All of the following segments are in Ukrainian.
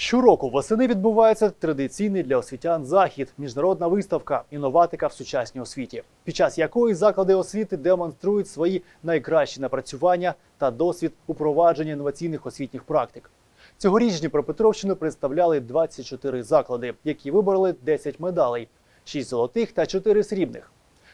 Щороку восени відбувається традиційний для освітян захід міжнародна виставка інноватика в сучасній освіті, під час якої заклади освіти демонструють свої найкращі напрацювання та досвід упровадження інноваційних освітніх практик. Цьогоріч Дніпропетровщину представляли 24 заклади, які вибороли 10 медалей: 6 золотих та 4 срібних.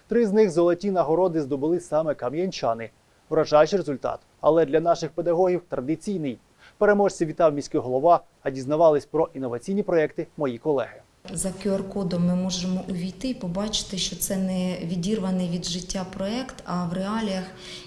Три з них золоті нагороди здобули саме кам'янчани. Вражаючий результат, але для наших педагогів традиційний. Переможців вітав міський голова, а дізнавались про інноваційні проекти мої колеги. За QR-кодом ми можемо увійти і побачити, що це не відірваний від життя проект, а в реаліях,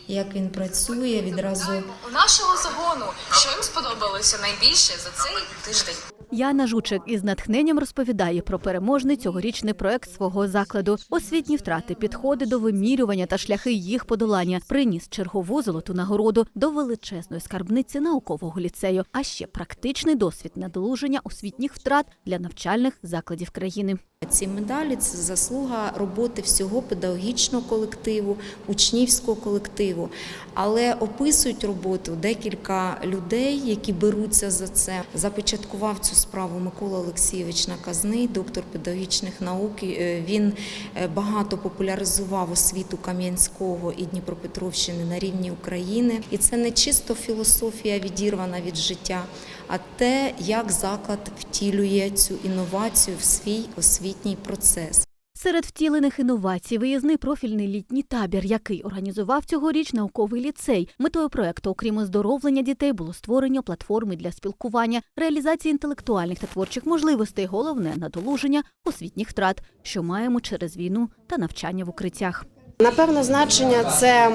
як він працює, відразу У нашого загону, що їм сподобалося найбільше за цей тиждень. Яна Жучик із натхненням розповідає про переможний цьогорічний проект свого закладу. Освітні втрати, підходи до вимірювання та шляхи їх подолання приніс чергову золоту нагороду до величезної скарбниці наукового ліцею, а ще практичний досвід надолуження освітніх втрат для навчальних закладів країни. Ці медалі це заслуга роботи всього педагогічного колективу, учнівського колективу. Але описують роботу декілька людей, які беруться за це. Започаткував цю справу Микола Олексійович Наказний, доктор педагогічних наук. Е, Він е, багато популяризував освіту Кам'янського і Дніпропетровщини на рівні України. І це не чисто філософія відірвана від життя, а те, як заклад втілює цю інновацію в свій освітній процес. Серед втілених інновацій виїзний профільний літній табір, який організував цьогоріч науковий ліцей. Метою проекту, окрім оздоровлення дітей, було створення платформи для спілкування, реалізації інтелектуальних та творчих можливостей. Головне надолуження освітніх втрат, що маємо через війну та навчання в укриттях. Напевно, значення це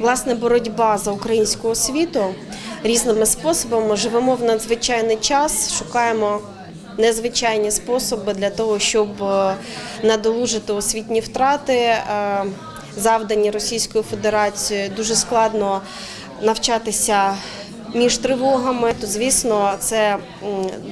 власне боротьба за українську освіту різними способами. Живемо в надзвичайний час, шукаємо незвичайні способи для того, щоб е, надолужити освітні втрати, е, завдані Російською Федерацією. Дуже складно навчатися. Між тривогами, то звісно, це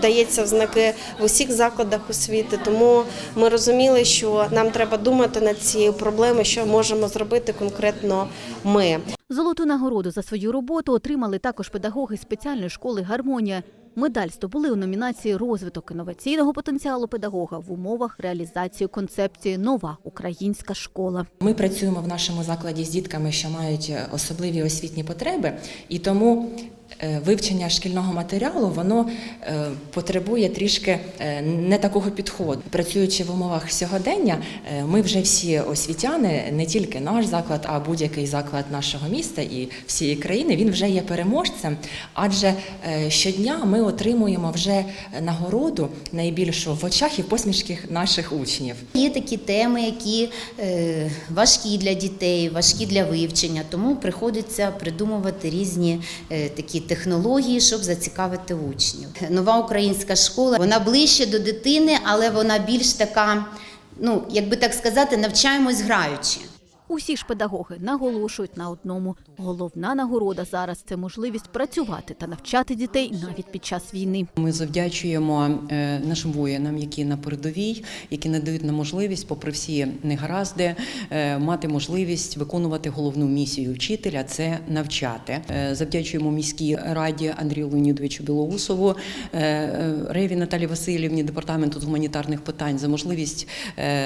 дається в знаки в усіх закладах освіти. Тому ми розуміли, що нам треба думати над цією проблемою, що можемо зробити конкретно ми. Золоту нагороду за свою роботу отримали також педагоги спеціальної школи Гармонія. Медаль здобули у номінації Розвиток інноваційного потенціалу педагога в умовах реалізації концепції Нова українська школа. Ми працюємо в нашому закладі з дітками, що мають особливі освітні потреби, і тому вивчення шкільного матеріалу воно е, потребує трішки е, не такого підходу. Працюючи в умовах сьогодення, е, ми вже всі освітяни, не тільки наш заклад, а будь-який заклад нашого міста і всієї країни, він вже є переможцем. Адже е, щодня ми отримуємо вже нагороду найбільшу в очах і посмішках наших учнів. Є такі теми, які е, важкі для дітей, важкі для вивчення, тому приходиться придумувати різні е, такі технології, щоб зацікавити учнів. Нова українська школа вона ближче до дитини, але вона більш така, ну як би так сказати, навчаємось граючи. Усі ж педагоги наголошують на одному: головна нагорода зараз це можливість працювати та навчати дітей навіть під час війни. Ми завдячуємо е, нашим воїнам, які на передовій, які надають нам можливість, попри всі негаразди, е, мати можливість виконувати головну місію вчителя це навчати. Е, Завдячуємо міській раді Андрію Леонідовичу Білоусову, Реві Наталі Васильівні, департаменту з гуманітарних питань за можливість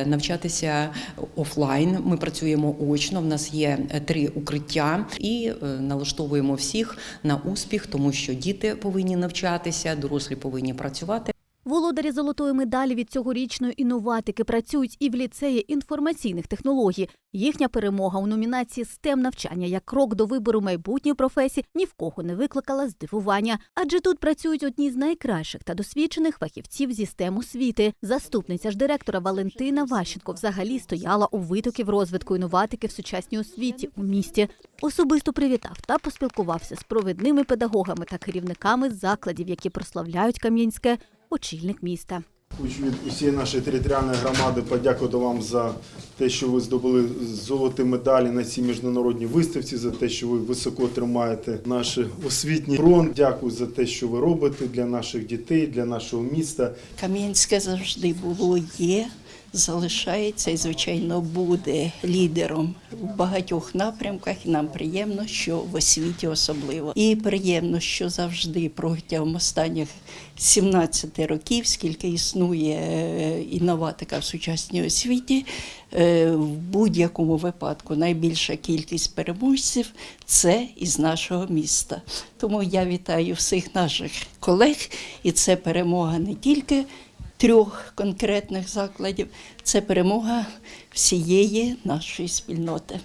навчатися офлайн. Ми працюємо очно. В нас є е, три укриття і е, налаштовуємо всіх на успіх, тому що діти повинні навчатися, дорослі повинні працювати. Володарі золотої медалі від цьогорічної інноватики працюють і в ліцеї інформаційних технологій. Їхня перемога у номінації STEM навчання як крок до вибору майбутньої професії ні в кого не викликала здивування. Адже тут працюють одні з найкращих та досвідчених фахівців зі STEM освіти. Заступниця ж директора Валентина Ващенко взагалі стояла у витоків розвитку інноватики в сучасній освіті у місті. Особисто привітав та поспілкувався з провідними педагогами та керівниками закладів, які прославляють Кам'янське очільник міста. Хочу від усієї нашої територіальної громади подякувати вам за те, що ви здобули золоті медалі на цій міжнародній виставці, за те, що ви високо тримаєте наш освітній фронт. Дякую за те, що ви робите для наших дітей, для нашого міста. Кам'янське завжди було, є, залишається і, звичайно, буде лідером в багатьох напрямках. І нам приємно, що в освіті особливо. І приємно, що завжди протягом останніх 17 років, скільки існує е, інноватика в сучасній освіті, е, в будь-якому випадку найбільша кількість переможців це із нашого міста. Тому я вітаю всіх наших колег, і це перемога не тільки трьох конкретних закладів, це перемога всієї нашої спільноти.